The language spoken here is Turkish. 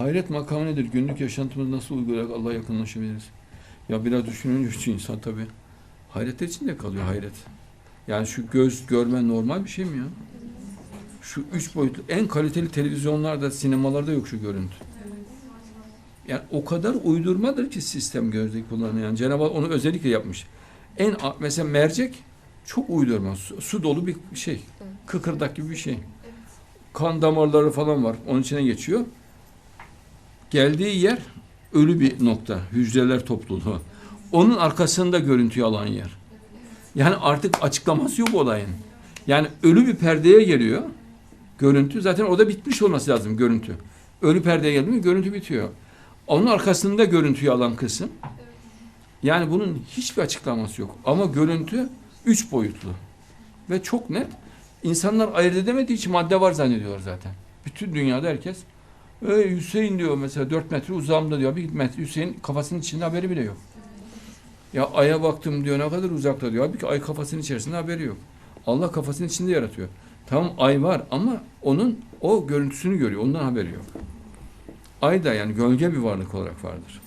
Hayret makamı nedir? Günlük yaşantımızı nasıl uygulayarak Allah'a yakınlaşabiliriz? Ya biraz düşününce şu insan tabii hayretler içinde kalıyor hayret. Yani şu göz görme normal bir şey mi ya? Şu üç boyutlu en kaliteli televizyonlarda, sinemalarda yok şu görüntü. Yani o kadar uydurmadır ki sistem gözdeki kullanılan. Yani Cenab-ı Hak onu özellikle yapmış. En mesela mercek çok uydurma. Su, su dolu bir şey. Kıkırdak gibi bir şey. Kan damarları falan var. Onun içine geçiyor. Geldiği yer ölü bir nokta. Hücreler topluluğu. Onun arkasında görüntüyü alan yer. Yani artık açıklaması yok olayın. Yani ölü bir perdeye geliyor. Görüntü. Zaten orada bitmiş olması lazım görüntü. Ölü perdeye geldi mi görüntü bitiyor. Onun arkasında görüntüyü alan kısım. Yani bunun hiçbir açıklaması yok. Ama görüntü üç boyutlu. Ve çok net. İnsanlar ayırt edemediği için madde var zannediyor zaten. Bütün dünyada herkes Ey Hüseyin diyor mesela 4 metre uzağımda diyor. Bir metre Hüseyin kafasının içinde haberi bile yok. Ya aya baktım diyor ne kadar uzakta diyor. Halbuki ay kafasının içerisinde haberi yok. Allah kafasının içinde yaratıyor. Tamam ay var ama onun o görüntüsünü görüyor. Ondan haberi yok. Ay da yani gölge bir varlık olarak vardır.